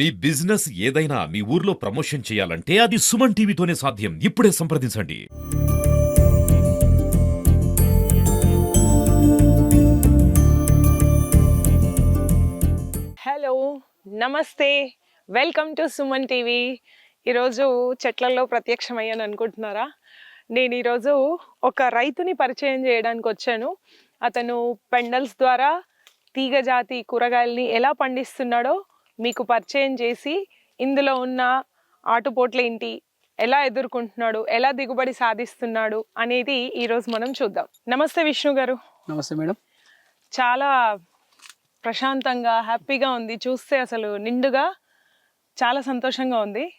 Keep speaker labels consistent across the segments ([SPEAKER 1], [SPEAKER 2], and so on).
[SPEAKER 1] మీ business ఏదైనా మీ ఊర్లో promotion చేయాలంటే అది సుమన్ టీవీతోనే సాధ్యం. ఇప్పుడే సంప్రదించండి.
[SPEAKER 2] హలో నమస్తే. Welcome to Suman TV. ఈరోజు చెట్లలో ప్రత్యక్షమయ్యాను అనుకుంటున్నారా? నేను ఈరోజు ఒక రైతుని పరిచయం చేయడానికి వచ్చాను. అతను పెండల్స్ ద్వారా తీగ జాతి కూరగాయల్ని ఎలా పండిస్తున్నాడో మీకు పరిచయం చేసి ఇందులో ఉన్న ఆటుపోట్ల ఏంటి ఎలా ఎదుర్కొంటున్నాడు ఎలా దిగుబడి సాధిస్తున్నాడు అనేది ఈరోజు మనం చూద్దాం. నమస్తే విష్ణు గారు.
[SPEAKER 3] నమస్తే మేడం.
[SPEAKER 2] చాలా ప్రశాంతంగా హ్యాపీగా ఉంది. చూస్తే అసలు నిండుగా చాలా సంతోషంగా ఉంది.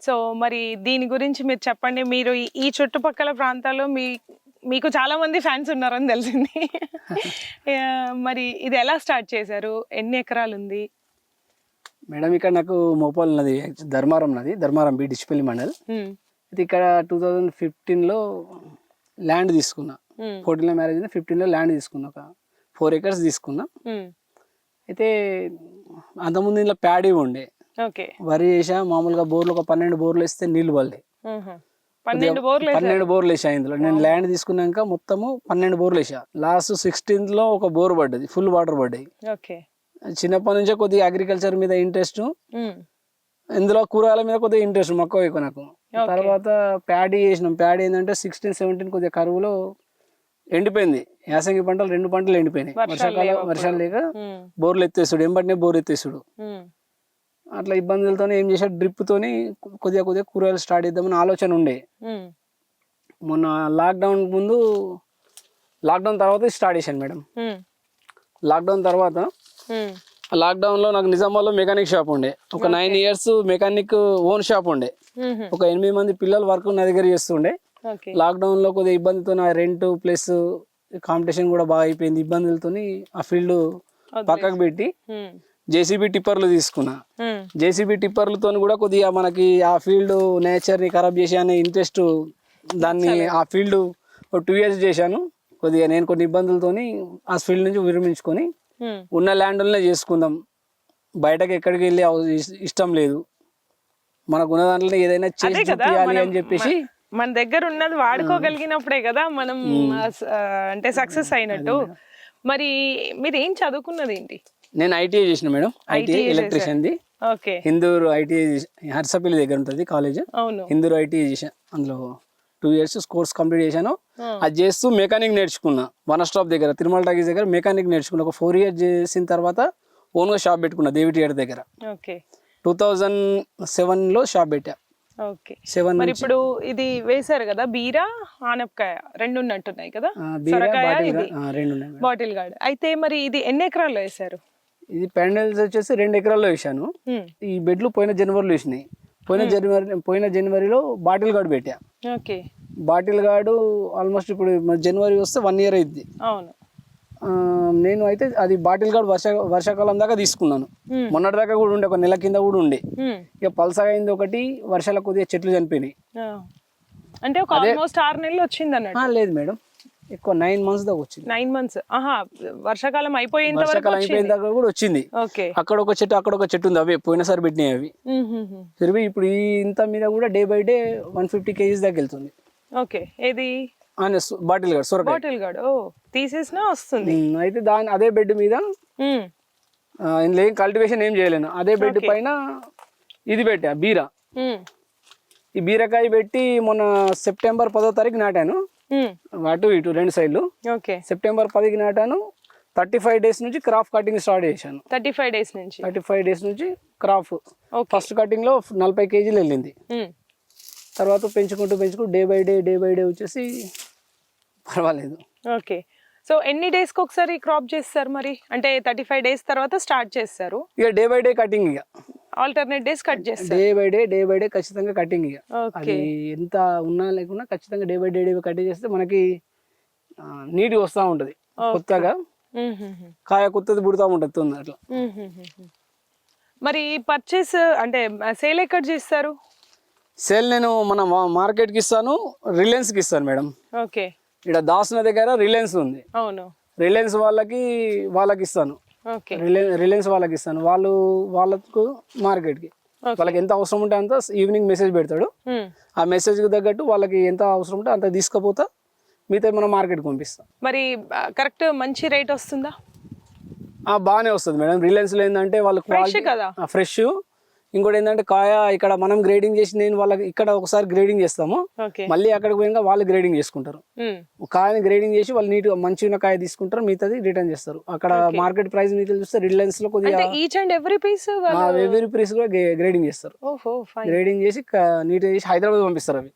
[SPEAKER 2] సో మరి దీని గురించి మీరు చెప్పండి. మీరు ఈ- చుట్టుపక్కల ప్రాంతాల్లో మీ మీకు చాలా మంది ఫ్యాన్స్ ఉన్నారని తెలిసింది. మరి ఇది ఎలా స్టార్ట్ చేశారు? ఎన్ని ఎకరాలు ఉంది
[SPEAKER 3] మేడం ఇక్కడ నాకు మోపాల్ ఉన్నది ధర్మారం ఉన్నది ధర్మారం బి డిచిపల్లి మండల్. అయితే ఇక్కడ టూ థౌజండ్ ఫిఫ్టీన్లో ల్యాండ్ తీసుకున్నా. ఫోర్టీన్లో మ్యారేజ్ అయింది ఫిఫ్టీన్లో ల్యాండ్ తీసుకున్నా ఒక ఫోర్ ఎకర్స్ తీసుకున్నా. అయితే అంతకుముందు ఇంట్లో ప్యాడీ ఉండే.
[SPEAKER 2] ఓకే.
[SPEAKER 3] వరి వేసా మామూలుగా బోర్లు ఒక పన్నెండు బోర్లు వేస్తే నీళ్ళు పడలే.
[SPEAKER 2] పన్నెండు బోర్లు
[SPEAKER 3] వేసా ఇందులో. నేను ల్యాండ్ తీసుకున్నాక మొత్తము పన్నెండు బోర్లు వేసా. లాస్ట్ సిక్స్టీన్త్లో ఒక బోర్ పడ్డది ఫుల్ వాటర్ పడ్డాయి చిన్నప్పటి నుంచే కొద్దిగా అగ్రికల్చర్ మీద ఇంట్రెస్ట్ ఇందులో కూరగాయల మీద కొద్దిగా ఇంట్రెస్ట్ మొక్క ఎక్కువ నాకు. తర్వాత ప్యాడీ చేసినాం. ప్యాడీ ఏంటంటే సిక్స్టీన్ సెవెంటీన్ కొద్దిగా కరువులో ఎండిపోయింది. యాసంగి పంటలు రెండు పంటలు ఎండిపోయినాయి. వర్షాకాలం వర్షాలు లేక బోర్లు ఎత్తేసుడు. ఎంబటినే బోర్ ఎత్తేసుడు.
[SPEAKER 2] ఉమ్,
[SPEAKER 3] అట్లా ఇబ్బందులతో ఏం చేసా డ్రిప్ తోని కొద్దిగా కొద్దిగా కూరగాయలు స్టార్ట్ చేద్దామని ఆలోచన ఉండే. మొన్న లాక్డౌన్ ముందు లాక్డౌన్ తర్వాత స్టార్ట్ చేశాను మేడం. లాక్డౌన్ తర్వాత లాక్డౌన్లో నాకు నిజామాబాద్లో మెకానిక్ షాప్ ఉండే. ఒక nine years mechanic own shop ఉండే. ఒక ఎనిమిది మంది పిల్లలు వర్క్ నా దగ్గర చేస్తుండే. లాక్డౌన్లో కొద్దిగా ఇబ్బందితో నా రెంట్ ప్లస్ కాంపిటీషన్ కూడా బాగా అయిపోయింది. ఇబ్బందులతో ఆ ఫీల్డ్ పక్కకు పెట్టి జేసీబీ టిప్పర్లు తీసుకున్నా. జేసీబీ టిప్పర్లతో కూడా కొద్దిగా మనకి ఆ ఫీల్డ్ నేచర్ని ఖరాబ్ చేసే అనే ఇంట్రెస్ట్ దాన్ని ఆ ఫీల్డ్ టూ ఇయర్స్ చేశాను. కొద్దిగా నేను కొన్ని ఇబ్బందులతోని ఆ ఫీల్డ్ నుంచి విరమించుకొని. ఉన్న ల్యాండ్లనే చేసుకుందాం. బయటకు ఎక్కడికి వెళ్ళి ఇష్టం లేదు. మనకు ఉన్న దాంట్లో ఏదైనా చేసి
[SPEAKER 2] మనం-
[SPEAKER 3] అని చెప్పేసి
[SPEAKER 2] మన దగ్గర ఉన్నది వాడుకోగలిగినప్పుడే కదా మనం అంటే సక్సెస్ అయినట్టు. మరి మీరు ఏం చదువుకున్నది ఏంటి
[SPEAKER 3] నేను ఐటీఐ చేసిన మేడం. ఐటీఐ ఎలక్ట్రీషియన్ది.
[SPEAKER 2] ఓకే.
[SPEAKER 3] హిందూరు ఐటీఐ హర్సపల్లి దగ్గర ఉంటుంది కాలేజ్.
[SPEAKER 2] అవును.
[SPEAKER 3] హిందూరు ఐటీఐ చేశాను అందులో. టూ ఇయర్స్ కోర్స్ కంప్లీట్ చేశాను. అది చేస్తూ మెకానిక్ నేర్చుకున్నా. వన్ స్టాప్ దగ్గర తిరుమల టాకీస్ దగ్గర మెకానిక్ నేర్చుకున్నా. ఒక ఫోర్ ఇయర్స్ చేసిన తర్వాత ఓన్గా షాప్ పెట్టుకున్నా దేవి థియేటర్ దగ్గర.
[SPEAKER 2] ఓకే.
[SPEAKER 3] టూ థౌజండ్ సెవెన్లో షాప్ పెట్టా.
[SPEAKER 2] ఓకే.
[SPEAKER 3] సెవెన్
[SPEAKER 2] మరి ఇప్పుడు ఇది వేశారు కదా బీరా ఆనపకాయ రెండు ఉన్నట్టున్నాయి కదా?
[SPEAKER 3] Bottle
[SPEAKER 2] gourd. అయితే మరి ఇది ఎన్ని ఎకరాల్లో వేశారు?
[SPEAKER 3] ఇది పెండల్స్ వచ్చేసి రెండు ఎకరాల్లో వేసాను ఈ బెడ్లు పోయిన జనవరిలో వేసినాయి. పోయిన జనవరి పోయిన జనవరిలో బాటిల్ గార్డ్ పెట్టా.
[SPEAKER 2] ఓకే.
[SPEAKER 3] బాటిల్ గార్డు ఆల్మోస్ట్ ఇప్పుడు జనవరి వస్తే వన్ ఇయర్ అయింది
[SPEAKER 2] అవును.
[SPEAKER 3] నేను అయితే అది బాటిల్ గార్డ్ వర్ష వర్షాకాలం దాకా తీసుకున్నాను. మొన్నటి దాకా కూడా ఉండే ఒక నెల కింద కూడా ఉండే. ఇక పల్సగా అయింది ఒకటి వర్షాల కొద్దిగా చెట్లు చనిపోయినాయి.
[SPEAKER 2] అంటే ఒక ఆల్మోస్ట్ ఆరు నెలలు వచ్చింది అన్నట్టు.
[SPEAKER 3] లేదు మేడం. ఎక్కువ నైన్ మంత్స్ దాకా వచ్చింది.
[SPEAKER 2] Nine months. ఆహా వర్షాకాలం అయిపోయేంత వరకు
[SPEAKER 3] వర్షాకాలం అయిపోయిన దాకా కూడా వచ్చింది.
[SPEAKER 2] ఓకే.
[SPEAKER 3] అక్కడ ఒక చెట్టు అక్కడ ఒక చెట్టు ఉంది. అవే పోయినసారి పెట్టినాయి అవి. ఇప్పుడు ఈ ఇంత మీద కూడా day by day one fifty KGs దాకా వెళ్తుంది.
[SPEAKER 2] ఓకే. ఏది?
[SPEAKER 3] ఆయన బాటిల్ గార్డ్ సొరకాయ.
[SPEAKER 2] బాటిల్ గార్డ్ ఓ తీసేసినా వస్తుంది.
[SPEAKER 3] అయితే దాని అదే బెడ్ మీద ఇందులో ఏం కల్టివేషన్ ఏం చేయలేను. అదే బెడ్ పైన ఇది పెట్టా బీరా. ఈ బీరకాయ పెట్టి మొన్న సెప్టెంబర్ పదో తారీఖు నాటాను. అటు ఇటు రెండు సైడ్లు.
[SPEAKER 2] ఓకే.
[SPEAKER 3] సెప్టెంబర్ పదికి నాటాను. థర్టీ ఫైవ్ డేస్ నుంచి క్రాప్ కటింగ్ స్టార్ట్ చేశాను.
[SPEAKER 2] థర్టీ ఫైవ్ డేస్ నుంచి.
[SPEAKER 3] థర్టీ ఫైవ్ డేస్ నుంచి క్రాప్ ఫస్ట్ కటింగ్లో నలభై కేజీలు వెళ్ళింది. తర్వాత పెంచుకుంటూ పెంచుకుంటూ day by day day by day వచ్చేసి పర్వాలేదు.
[SPEAKER 2] ఓకే. సో ఎన్ని days కి ఒకసారి క్రాప్ చేస్తారు మరి? అంటే థర్టీ ఫైవ్ డేస్ తర్వాత స్టార్ట్ చేస్తారు.
[SPEAKER 3] ఇక డే బై డే కటింగ్ ఇక.
[SPEAKER 2] ఆల్టర్నేట్ డేస్ కట్ చేస్తారు.
[SPEAKER 3] Day by day day by day ఖచ్చితంగా కటింగ్ ఇక. అది ఎంత ఉన్నా లేకున్నా ఖచ్చితంగా day by day day cutting చేస్తే మనకి నీట్గా వస్తూ ఉంటుంది. కొత్తగా కాయ కొత్తది పుడుతూ ఉంటుంది తొందర అట్లా.
[SPEAKER 2] మరి పర్చేస్ అంటే సేల్ ఎక్కడ చేస్తారు?
[SPEAKER 3] సేల్ నేను మన మార్కెట్కి ఇస్తాను రిలయన్స్కి ఇస్తాను మేడం.
[SPEAKER 2] ఓకే.
[SPEAKER 3] ఇక్కడ దాసున దగ్గర రిలయన్స్ ఉంది.
[SPEAKER 2] అవును.
[SPEAKER 3] రిలయన్స్ వాళ్ళకి వాళ్ళకి ఇస్తాను.
[SPEAKER 2] ఓకే.
[SPEAKER 3] రిలయన్స్ వాళ్ళకి ఇస్తాను. వాళ్ళు వాళ్ళకు మార్కెట్కి. వాళ్ళకి ఎంత అవసరం ఉంటే అంత ఈవినింగ్ మెసేజ్ పెడతాడు. ఆ మెసేజ్కి తగ్గట్టు వాళ్ళకి ఎంత అవసరం ఉంటే అంత తీసుకపోతా మిగతా మనం మార్కెట్కి పంపిస్తాం.
[SPEAKER 2] మరి కరెక్ట్ మంచి రేట్ వస్తుందా?
[SPEAKER 3] బాగానే వస్తుంది మేడం. రిలయన్స్లో ఏంటంటే వాళ్ళు
[SPEAKER 2] కదా?
[SPEAKER 3] ఫ్రెష్. ఇంకోటి ఏంటంటే కాయ ఇక్కడ మనం గ్రేడింగ్ చేసి నేను వాళ్ళకి ఇక్కడ ఒకసారి గ్రేడింగ్ చేస్తాము. మళ్ళీ అక్కడికి పోయినాక వాళ్ళు గ్రేడింగ్ చేసుకుంటారు. కాయని గ్రేడింగ్ చేసి వాళ్ళు నీట్గా మంచిగా కాయ తీసుకుంటారు మిగతాది రిటర్న్ చేస్తారు. అక్కడ మార్కెట్ ప్రైస్ మీకు చూస్తే రిలయన్స్లో కొద్దిగా
[SPEAKER 2] ఈచ్ అండ్ ఎవ్రీ పీస్
[SPEAKER 3] ఎవరి ప్రైస్ కూడా గ్రేడింగ్ చేస్తారు. గ్రేడింగ్ చేసి నీట్గా చేసి హైదరాబాద్ పంపిస్తారు అవి.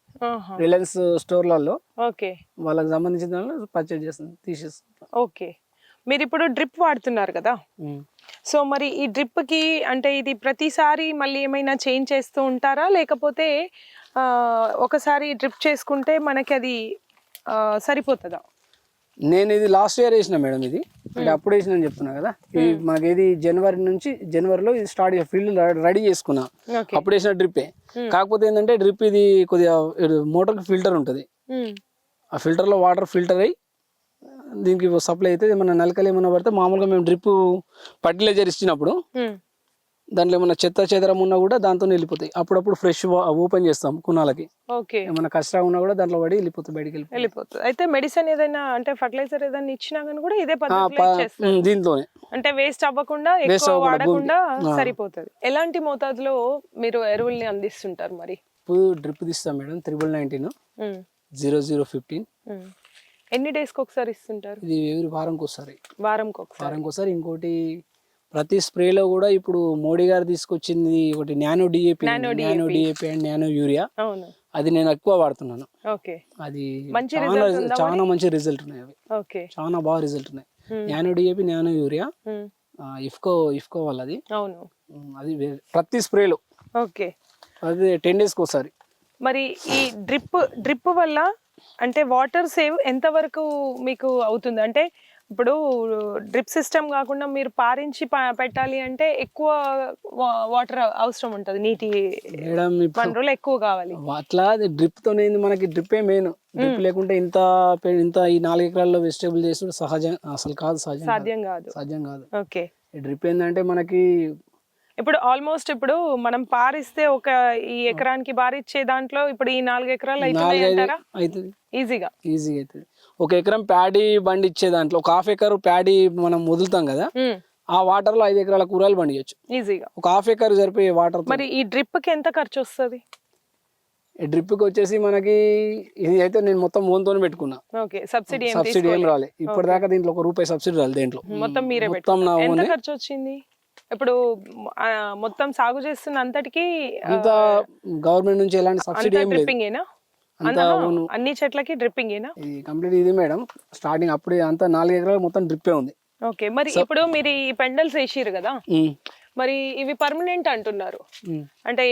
[SPEAKER 3] రిలయన్స్ స్టోర్లలో.
[SPEAKER 2] ఓకే.
[SPEAKER 3] వాళ్ళకి సంబంధించిన పర్చేజ్ చేస్తుంది తీసేస్తారు.
[SPEAKER 2] ఓకే. మీరు ఇప్పుడు డ్రిప్ వాడుతున్నారు కదా? సో మరి ఈ డ్రిప్కి అంటే ఇది ప్రతిసారి మళ్ళీ ఏమైనా చేంజ్ చేస్తూ ఉంటారా? లేకపోతే ఒకసారి డ్రిప్ చేసుకుంటే మనకి అది సరిపోతుందా?
[SPEAKER 3] నేను ఇది లాస్ట్ ఇయర్ వేసిన మేడం ఇది. అంటే అప్పుడు వేసిన అని చెప్తున్నా కదా. ఇది మనకి ఇది జనవరి నుంచి జనవరిలో ఇది స్టార్ట్ ఫీల్డ్ రెడీ చేసుకున్నా. అప్పుడు వేసిన డ్రిప్పే. కాకపోతే ఏంటంటే డ్రిప్ ఇది కొద్దిగా మోటార్కి ఫిల్టర్ ఉంటుంది. ఆ ఫిల్టర్లో వాటర్ ఫిల్టర్ అయ్యి దీనికి సప్లై అయితే ఏమన్నా నలకలు ఏమన్నా పడితే మామూలుగా మేము డ్రిప్ ఫర్టిలైజర్ ఇచ్చినప్పుడు దాంట్లో ఏమన్నా చెత్త చెదరం ఉన్నా కూడా దాంతో వెళ్ళిపోతాయి అప్పుడప్పుడు ఫ్రెష్ ఓపెన్ చేస్తాం కునాలకి
[SPEAKER 2] ఓకే.
[SPEAKER 3] ఏమన్నా కష్టం ఉన్నా కూడా దాంట్లో పడి వెళ్ళిపోతాయి బయటికి
[SPEAKER 2] వెళ్ళిపోతుంది అయితే మెడిసిన్ ఏదైనా అంటే ఫర్టిలైజర్ ఏదైనా ఇచ్చినా కానీ కూడా ఇదే
[SPEAKER 3] దీంతోనే.
[SPEAKER 2] అంటే వేస్ట్ అవ్వకుండా ఎక్కువ వాడకుండా. సరిపోతుంది. ఎలాంటి మోతాదులో మీరు ఎరువుల్ని అందిస్తుంటారు మరి?
[SPEAKER 3] డ్రిప్ తీస్తాం madam triple nineteen zero zero fifteen.
[SPEAKER 2] ఎన్ని డేస్కి ఒకసారి ఇస్తుంటారు?
[SPEAKER 3] ఇది ఎవరి వారంకి వస్తుంది
[SPEAKER 2] వారంకి ఒకసారి
[SPEAKER 3] వారంకి ఒకసారి ఇంకోటి ప్రతి స్ప్రేలో కూడా ఇప్పుడు మోడీ గారు తీసుకొచ్చింది ఒకటి nano DAP nano DAP. And nano urea.
[SPEAKER 2] అవును.
[SPEAKER 3] అది నేను ఎక్కువ వాడుతున్నాను.
[SPEAKER 2] ఓకే.
[SPEAKER 3] అది
[SPEAKER 2] మంచి
[SPEAKER 3] చాలా చాలా మంచి రిజల్ట్ ఉన్నాయి అవి.
[SPEAKER 2] ఓకే.
[SPEAKER 3] చాలా బాగా రిజల్ట్ ఉన్నాయి. Nano DAP nano urea IFFCO IFFCO వాళ్ళది.
[SPEAKER 2] అవును.
[SPEAKER 3] అది ప్రతి స్ప్రేలో.
[SPEAKER 2] ఓకే.
[SPEAKER 3] అది టెన్ డేస్కి ఒకసారి
[SPEAKER 2] మరి ఈ డ్రిప్ డ్రిప్ వల్ల అంటే వాటర్ సేవ్ ఎంత వరకు మీకు అవుతుంది? అంటే ఇప్పుడు డ్రిప్ సిస్టమ్ కాకుండా మీరు పారించి పెట్టాలి అంటే ఎక్కువ వాటర్ అవసరం ఉంటుంది. నీటి వనరులు ఎక్కువ కావాలి.
[SPEAKER 3] అట్లా డ్రిప్ తోనే మనకి డ్రిప్పే మెయిన్. డ్రిప్ లేకుంటే ఇంత ఇంత ఈ నాలుగు ఎకరాల్లో వెజిటేబుల్ చేసుడు సహజం అసలు కాదు సహజం.
[SPEAKER 2] సాధ్యం కాదు.
[SPEAKER 3] సాధ్యం కాదు.
[SPEAKER 2] ఓకే.
[SPEAKER 3] డ్రిప్ ఏంటంటే మనకి
[SPEAKER 2] ఇప్పుడు ఆల్మోస్ట్ ఇప్పుడు మనం పారిస్తే ఒక ఈ ఎకరానికి బారిచ్చే దాంట్లో ఇప్పుడు ఈ నాలుగు ఎకరాలు
[SPEAKER 3] అవుతుంది
[SPEAKER 2] ఈజీగా
[SPEAKER 3] ఈజీగా అవుతుంది ఒక ఎకరం ప్యాడీ బండి ఇచ్చే దాంట్లో ఒక హాఫ్ ఎకర్ ప్యాడీ మనం వదులుతాం కదా ఆ వాటర్లో ఐదు ఎకరాల కూరగాయలు పండియచ్చు.
[SPEAKER 2] ఈజీగా
[SPEAKER 3] ఒక హాఫ్ ఎకర్ సరిపోయే వాటర్
[SPEAKER 2] మరి ఈ డ్రిప్కి ఎంత ఖర్చు వస్తుంది
[SPEAKER 3] డ్రిప్కి వచ్చేసి మనకి ఇది అయితే నేను మొత్తం ఓన్తో పెట్టుకున్నా.
[SPEAKER 2] ఓకే సబ్సిడీ ఏం
[SPEAKER 3] సబ్సిడీ ఏం. రాలే. ఇప్పటిదాకా దీంట్లో ఒక రూపాయి సబ్సిడీ రాలేదు దేంట్లో.
[SPEAKER 2] మొత్తం మీరే
[SPEAKER 3] మొత్తం నా ఓనే.
[SPEAKER 2] ఖర్చు వచ్చింది ఇప్పుడు మొత్తం సాగు చేస్తున్న అంతటికి
[SPEAKER 3] అంతా గవర్నమెంట్ నుంచి ఎలాంటి సబ్సిడీ ఏం లేదు.
[SPEAKER 2] అన్ని చెట్లకి డ్రిప్పింగ్ ఏనా
[SPEAKER 3] ఇది కంప్లీట్ ఇది మేడం. స్టార్టింగ్ అప్పుడే అంతా నాలుగు ఎకరాలు మొత్తం డ్రిప్పే ఉంది.
[SPEAKER 2] ఓకే మరి ఇప్పుడు మీరు ఈ పెండల్స్ వేసిరు కదా? మరి ఇవి పర్మనెంట్ అంటున్నారు. అంటే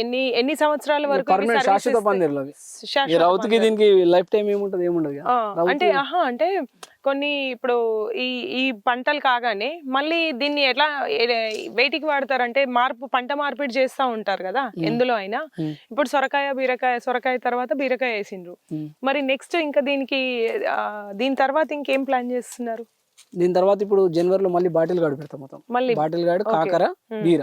[SPEAKER 2] ఎన్ని ఎన్ని సంవత్సరాల వరకు
[SPEAKER 3] శాశ్వత? పందిర్లు రౌతుకి దీనికి లైఫ్ టైం ఏముంటది? ఏముండదు
[SPEAKER 2] అంటే ఆహా అంటే కొన్ని ఇప్పుడు ఈ ఈ పంటలు కాగానే మళ్ళీ దీన్ని ఎట్లా వేటికి వాడతారంటే మార్పు పంట మార్పిడి చేస్తా ఉంటారు కదా ఎందులో అయినా. ఇప్పుడు సొరకాయ బీరకాయ సొరకాయ తర్వాత బీరకాయ వేసిండ్రు. మరి నెక్స్ట్ ఇంకా దీనికి దీని తర్వాత ఇంకేం ప్లాన్ చేస్తున్నారు?
[SPEAKER 3] దీని తర్వాత ఇప్పుడు జనవరిలో మళ్ళీ బాటిల్ గాడు పెడతాం మొత్తం.
[SPEAKER 2] మళ్ళీ
[SPEAKER 3] బాటిల్ గాడు కాకర బీర.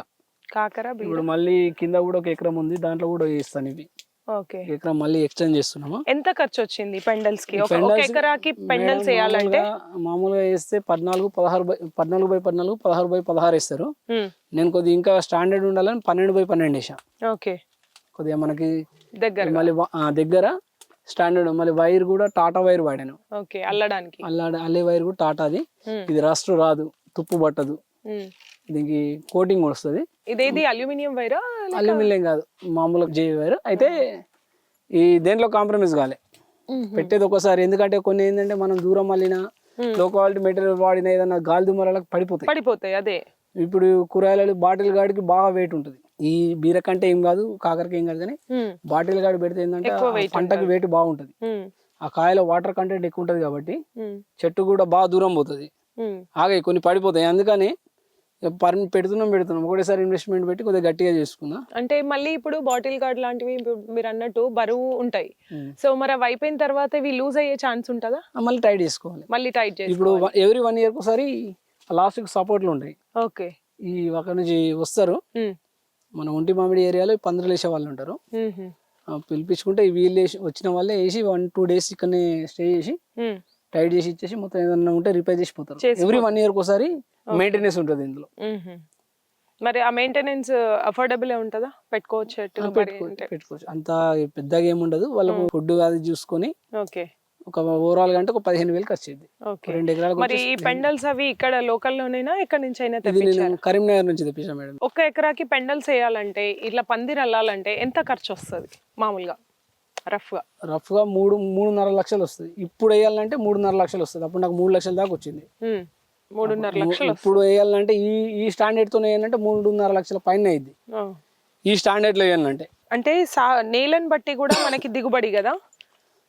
[SPEAKER 2] కాకర
[SPEAKER 3] ఇప్పుడు మళ్ళీ కింద కూడా ఒక ఎకరం ఉంది దాంట్లో కూడా వేస్తాను ఇవి.
[SPEAKER 2] ఓకే.
[SPEAKER 3] ఎకరం మళ్ళీ ఎక్స్టెండ్ చేస్తున్నాము?
[SPEAKER 2] ఎంత ఖర్చు వచ్చింది పెండల్స్కి ఒక- ఎకరాకి పెండల్స్ వేయాలంటే?
[SPEAKER 3] మామూలుగా- వేస్తే పద్నాలుగు పదహారు బై పద్నాలుగు బై పద్నాలుగు పదహారు బై పదహారు వేస్తారు. నేను కొద్దిగా ఇంకా స్టాండర్డ్ ఉండాలని పన్నెండు బై పన్నెండు వేసా.
[SPEAKER 2] ఓకే.
[SPEAKER 3] కొద్దిగా మనకి
[SPEAKER 2] దగ్గర
[SPEAKER 3] మళ్ళీ దగ్గర స్టాండర్డ్ మళ్ళీ వైర్ కూడా టాటా వైర్ వాడాను.
[SPEAKER 2] ఓకే అల్లడానికి.
[SPEAKER 3] అల్లా అల్లే వైర్ కూడా టాటాది ఇది రస్ట్ రాదు తుప్పు పట్టదు. దీనికి కోటింగ్ వస్తుంది.
[SPEAKER 2] ఇదేది అల్యూమినియం వైరా
[SPEAKER 3] అల్యూమినియం కాదు. మామూలుగా జే వైర్. అయితే ఈ దేంట్లో కాంప్రమైజ్ కాలే. పెట్టేది ఒకసారి ఎందుకంటే కొన్ని ఏంటంటే మనం దూరం మళ్ళినా. లో క్వాలిటీ మెటీరియల్ వాడిన ఏదైనా గాలి దుమ్మలకు పడిపోతాయి.
[SPEAKER 2] పడిపోతాయి అదే.
[SPEAKER 3] ఇప్పుడు కూరగాయలు బాటిల్ గాడికి బాగా వెయిట్ ఉంటుంది. ఈ బీర కంటే ఏం కాదు కాకరకి ఏం కాదు కానీ బాటిల్ గాడి పెడితే ఏంటంటే పంటకి వెయిట్ బాగుంటుంది. ఆ కాయలో వాటర్ కంటెంట్ ఎక్కువ ఉంటుంది కాబట్టి చెట్టు కూడా బాగా దూరం పోతుంది. ఆగాయి కొన్ని పడిపోతాయి. అందుకని పర్ పెడుతున్నాం పెడుతున్నాం. ఒకటేసారి ఇన్వెస్ట్మెంట్ పెట్టి కొద్దిగా గట్టిగా చేసుకున్నా
[SPEAKER 2] అంటే మళ్ళీ ఇప్పుడు బాటిల్ గార్డ్ లాంటివి మీరు అన్నట్టు బరువు ఉంటాయి. సో మరి అవి అయిపోయిన తర్వాత ఇవి లూజ్ అయ్యే ఛాన్స్ ఉంటుందా?
[SPEAKER 3] మళ్ళీ టైట్ చేసుకోవాలి.
[SPEAKER 2] మళ్ళీ టైట్ చేసి
[SPEAKER 3] ఇప్పుడు ఎవ్రీ వన్ ఇయర్ ఒకసారి లాస్ట్కి సపోర్ట్లు ఉంటాయి.
[SPEAKER 2] ఓకే.
[SPEAKER 3] ఈ అక్కడ నుంచి వస్తారు. మన ఒంటి మామిడి ఏరియాలో పందులు వేసే వాళ్ళు ఉంటారు. పిలిపించుకుంటే వీళ్ళు వేసి వచ్చిన వాళ్ళే వేసి వన్ టూ డేస్ ఇక్కడనే స్టే చేసి టైట్ చేసి ఇచ్చేసి మొత్తం ఏదన్నా ఉంటే రిపేర్ చేసి పోతారు.
[SPEAKER 2] చేసి
[SPEAKER 3] ఎవ్రీ వన్ ఇయర్కి ఒకసారి మెయింటెనెన్స్ ఉంటుంది ఇందులో.
[SPEAKER 2] మరి ఆ మెయింటెనెన్స్ అఫోర్డబుల్ ఉంటుందా? పెట్టుకోవచ్చు
[SPEAKER 3] పెట్టుకోవచ్చు. అంత పెద్దగా ఏముండదు వాళ్ళకు ఫుడ్ అది చూసుకొని
[SPEAKER 2] ఓకే.
[SPEAKER 3] ఒక ఓవరాల్గా అంటే ఒక పదిహేను వేలు ఖర్చు అయింది
[SPEAKER 2] ఓకే.
[SPEAKER 3] రెండు ఎకరాలకు
[SPEAKER 2] మరి ఈ పెండల్స్ అవి ఇక్కడ లోకల్లోనైనా? ఎక్కడి నుంచి అయినా
[SPEAKER 3] నేను కరీంనగర్ నుంచి తెప్పించాను మేడం.
[SPEAKER 2] ఒక ఎకరాకి పెండల్స్ వేయాలంటే ఇట్లా పందిరి అల్లాలంటే ఎంత ఖర్చు వస్తుంది? మామూలుగా
[SPEAKER 3] రఫ్గా రఫ్గా మూడు మూడున్నర లక్షలు వస్తుంది. ఇప్పుడు వేయాలంటే మూడున్నర లక్షలు వస్తుంది. అప్పుడు నాకు మూడు లక్షల దాకా వచ్చింది.
[SPEAKER 2] మూడున్నర లక్షలు
[SPEAKER 3] ఇప్పుడు వేయాలంటే ఈ ఈ స్టాండర్డ్తో వేయాలంటే మూడున్నర లక్షల పైన అయింది. ఈ స్టాండర్డ్లో వేయాలంటే.
[SPEAKER 2] అంటే సా నేలని బట్టి కూడా మనకి దిగుబడి కదా?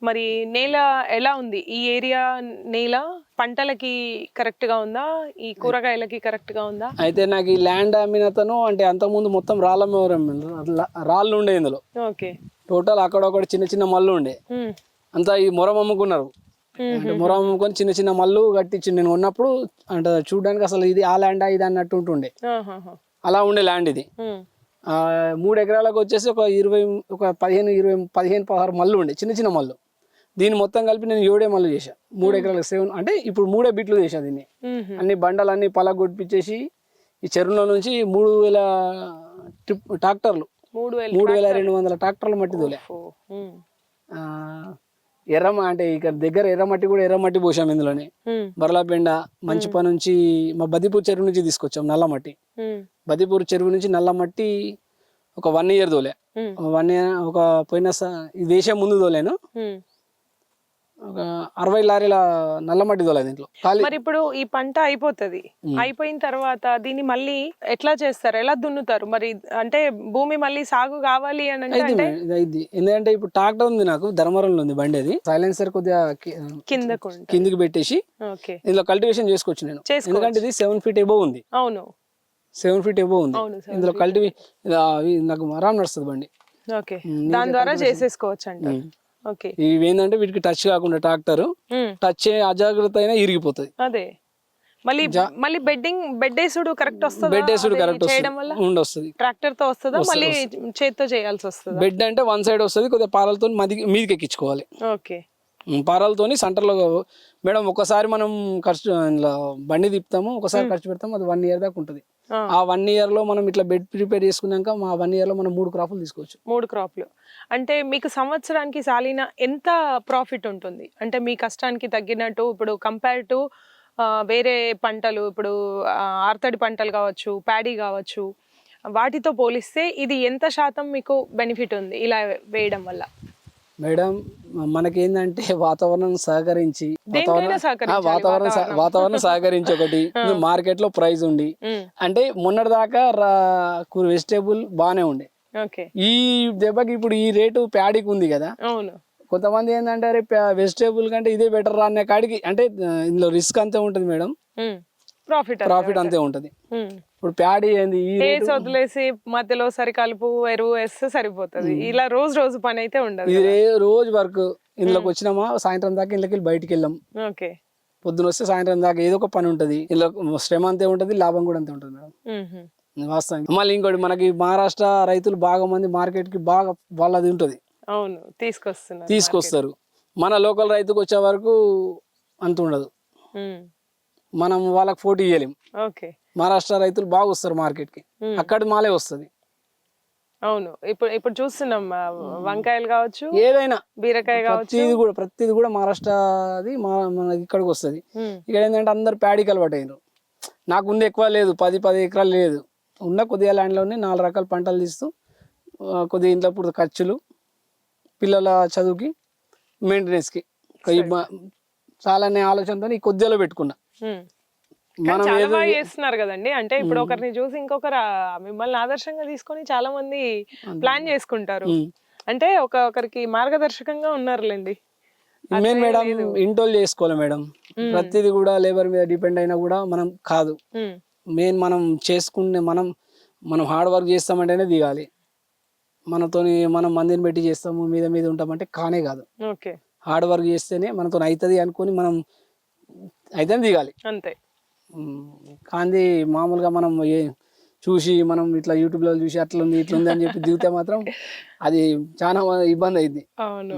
[SPEAKER 2] మరి నేల ఎలా ఉంది? ఈ ఏరియా నేల పంటలకి కరెక్ట్గా ఉందా? ఈ కూరగాయలకి కరెక్ట్గా ఉందా?
[SPEAKER 3] అయితే నాకు ఈ ల్యాండ్ అమ్మినతను అంటే అంతకుముందు మొత్తం రాళ్ళ మీద రాళ్ళు ఉండే ఇందులో.
[SPEAKER 2] ఓకే.
[SPEAKER 3] టోటల్ అక్కడొక్కడ చిన్న చిన్న మళ్ళు ఉండే. అంతా ఈ మొరం అమ్ముకున్నారు అంటే మొరం అమ్ముకొని చిన్న చిన్న మళ్ళు కట్టించి నేను ఉన్నప్పుడు అంటే చూడడానికి అసలు ఇది ఆ ల్యాండ్ ఇది అన్నట్టు ఉంటుండే. అలా ఉండే ల్యాండ్ ఇది. మూడు ఎకరాలకు వచ్చేసి ఒక ఇరవై ఒక పదిహేను ఇరవై పదిహేను పదహారు మళ్ళు ఉండే చిన్న చిన్న మళ్ళు దీన్ని మొత్తం కలిపి నేను ఏడే మళ్ళు చేశా. మూడు ఎకరాలకు సెవెన్ అంటే ఇప్పుడు మూడే బిట్లు చేశా దీన్ని. అన్ని బండలు అన్ని పలగ కొట్టించేసి ఈ చెరువులో నుంచి మూడు వేల ట్రిప్ ట్రాక్టర్లు.
[SPEAKER 2] మూడు వేలు
[SPEAKER 3] రెండు వందల ట్రాక్టర్లు మట్టి తోలే. ఎర్రమ అంటే ఇక్కడ దగ్గర ఎర్రమట్టి కూడా ఎర్రమట్టి పోసాం ఇందులోనే. బర్లాపెండ మంచిపా నుంచి మా బదిపూర్ చెరువు నుంచి తీసుకొచ్చాం నల్లమట్టి. బదిపూర్ చెరువు నుంచి నల్లమట్టి ఒక వన్ ఇయర్ తోలే. వన్ ఇయర్ ఒక పోయిన ఇది వేసే ముందు తోలేను. ఒక అరవై లారీల నల్లమట్టి తోలే దీంట్లో. ఖాళీ
[SPEAKER 2] మరి ఇప్పుడు ఈ పంట అయిపోతది. అయిపోయిన తర్వాత దీన్ని మళ్ళీ ఎట్లా చేస్తారు? ఎలా దున్నుతారు? మరి అంటే భూమి మళ్ళీ సాగు కావాలి అని అంటే
[SPEAKER 3] ఇది ఎందుకంటే ఇప్పుడు ట్రాక్టర్ ఉంది నాకు ధర్మవరంలో ఉంది బండి అది సైలెన్సర్ కొద్దిగా
[SPEAKER 2] కిందకు
[SPEAKER 3] కిందికి పెట్టేసి
[SPEAKER 2] ఓకే.
[SPEAKER 3] ఇందులో కల్టివేషన్ చేసుకోవచ్చు నేను. ఎందుకంటే ఇది సెవెన్ ఫీట్ ఎబో ఉంది.
[SPEAKER 2] అవును.
[SPEAKER 3] సెవెన్ ఫీట్ ఎబో ఉంది. ఇందులో కల్టివే నాకు ఆరాం నడుస్తుంది బండి.
[SPEAKER 2] ఓకే. దాని ద్వారా చేసేసుకోవచ్చు అంట
[SPEAKER 3] ఇవి ఏంటంటే వీటికి టచ్ కాకుండా ట్రాక్టర్ టచ్ అజాగ్రత్త అయినా ఇరిగిపోతుంది.
[SPEAKER 2] అదే. మళ్ళీ మళ్ళీ బెడ్డింగ్ బెడ్ వేసుడు కరెక్ట్ వస్తుందా?
[SPEAKER 3] బెడ్ వేసుడు కరెక్ట్
[SPEAKER 2] చేయడం వల్ల
[SPEAKER 3] వస్తుంది ఉండొస్తుంది.
[SPEAKER 2] ట్రాక్టర్తో వస్తుందా మళ్ళీ చేత్తో చేయాల్సి వస్తుందా?
[SPEAKER 3] బెడ్ అంటే వన్ సైడ్ వస్తుంది కొద్దిగా పారాలతో మది మీదకి ఎక్కించుకోవాలి.
[SPEAKER 2] ఓకే.
[SPEAKER 3] పారాలతోని సెంటర్లో మేడం ఒకసారి మనం ఖర్చు ఇలా బండి తిప్పుతాము ఒకసారి ఖర్చు పెడతాము అది వన్ ఇయర్ దాకా ఉంటుంది.
[SPEAKER 2] ఆ.
[SPEAKER 3] వన్ ఇయర్లో మనం ఇట్లా బెడ్ ప్రిపేర్ చేసుకున్నాక మా వన్ ఇయర్లో మనం మూడు క్రాపులు తీసుకోవచ్చు.
[SPEAKER 2] మూడు క్రాప్లు. అంటే మీకు సంవత్సరానికి సాలిన ఎంత ప్రాఫిట్ ఉంటుంది? అంటే మీ కష్టానికి తగ్గినట్టు ఇప్పుడు కంపేర్ టు వేరే పంటలు ఇప్పుడు ఆర్తడి పంటలు కావచ్చు ప్యాడీ కావచ్చు వాటితో పోలిస్తే ఇది ఎంత శాతం మీకు బెనిఫిట్ ఉంది ఇలా వేయడం వల్ల?
[SPEAKER 3] మేడం మనకి ఏంటంటే వాతావరణం సహకరించి వాతావరణం వాతావరణం సహ- వాతావరణం. సహకరించి ఒకటి. మార్కెట్లో ప్రైస్ ఉండి. అంటే మొన్నటి దాకా వెజిటేబుల్ బాగానే ఉండే. ఈ దెబ్బకి ఇప్పుడు ఈ రేటు ప్యాడీకి ఉంది కదా. కొంతమంది ఏంటంటే వెజిటేబుల్ కంటే ఇదే బెటర్ రా అనే కాడికి అంటే ఇందులో రిస్క్ అంతే ఉంటుంది మేడం.
[SPEAKER 2] ప్రాఫిట్
[SPEAKER 3] ప్రాఫిట్ అంతే ఉంటుంది. ఇప్పుడు ప్యాడీ ఏంది
[SPEAKER 2] వదిలేసి మధ్యలో సరి కలుపు ఎరువు వేస్తే సరిపోతుంది. ఇలా రోజు రోజు పని అయితే ఉండదు
[SPEAKER 3] ఇది రోజు వర్క్. ఇందులోకి వచ్చినామా సాయంత్రం దాకా ఇంట్లోకి వెళ్ళి బయటికి వెళ్ళాం.
[SPEAKER 2] ఓకే.
[SPEAKER 3] పొద్దున వస్తే సాయంత్రం దాకా ఏదో ఒక పని ఉంటుంది. ఇందులో శ్రమ అంతే ఉంటుంది లాభం కూడా అంతే ఉంటుంది మేడం. వాస్తవం. మళ్ళీ ఇంకోటి మనకి మహారాష్ట్ర రైతులు బాగా మంది మార్కెట్కి బాగా వాళ్ళది ఉంటుంది.
[SPEAKER 2] అవును తీసుకొస్తున్నారు
[SPEAKER 3] తీసుకొస్తారు. మన లోకల్ రైతుకు వచ్చే వరకు అంత ఉండదు. మనం వాళ్ళకి పోటీ ఇవ్వలేం
[SPEAKER 2] ఓకే.
[SPEAKER 3] మహారాష్ట్ర రైతులు బాగా వస్తారు
[SPEAKER 2] మార్కెట్కి.
[SPEAKER 3] అక్కడి మాలే వస్తుంది.
[SPEAKER 2] అవును. ఇప్పుడు ఇప్పుడు చూస్తున్నాం వంకాయలు కావచ్చు
[SPEAKER 3] ఏదైనా
[SPEAKER 2] బీరకాయ కావచ్చు.
[SPEAKER 3] ప్రతిది కూడా ప్రతిది కూడా మహారాష్ట్రది మా మన ఇక్కడికి వస్తుంది. ఇక్కడ ఏంటంటే అందరు ప్యాడీకి అలవాటు అయ్యారు నాకు ఉంది ఎక్కువ లేదు పది పది ఎకరాలు లేదు. ఉన్న కొద్దిగా ల్యాండ్లోనే నాలుగు రకాల పంటలు తీస్తూ కొద్దిగా ఇంట్లో ఇప్పుడు ఖర్చులు పిల్లల చదువుకి మెయింటెనెన్స్కి. చాలా అనే ఆలోచనతో ఈ కొద్దిలో పెట్టుకున్నా.
[SPEAKER 2] చాలా చేస్తున్నారు కదండి. అంటే ఇప్పుడు ఒకరిని చూసి ఇంకొకరు మిమ్మల్ని ఆదర్శంగా తీసుకొని చాలా మంది ప్లాన్ చేసుకుంటారు. అంటే ఒక ఒకరికి మార్గదర్శకంగా ఉన్నారులేండి.
[SPEAKER 3] మెయిన్ మేడం ఇంటోళ్ళు చేసుకోవాలి మేడం. ప్రతిదీ కూడా లేబర్ మీద డిపెండ్ అయినా కూడా మనం కాదు.
[SPEAKER 2] మ్మ్.
[SPEAKER 3] మెయిన్ మనం చేసుకునే మనం మనం హార్డ్ వర్క్ చేస్తామంటేనే దిగాలి. మనతోని మనం మందిని పెట్టి చేస్తాము మీద మీద ఉంటామంటే కానే కాదు.
[SPEAKER 2] ఓకే.
[SPEAKER 3] హార్డ్ వర్క్ చేస్తేనే మనతో అవుతుంది అనుకొని మనం అయితే దిగాలి.
[SPEAKER 2] అంతే.
[SPEAKER 3] కానీ మామూలుగా మనం చూసి మనం ఇట్లా యూట్యూబ్లో చూసి అట్లా ఉంది ఇట్లా ఉంది అని చెప్పి దిగితే మాత్రం అది చాలా ఇబ్బంది అయింది.
[SPEAKER 2] అవును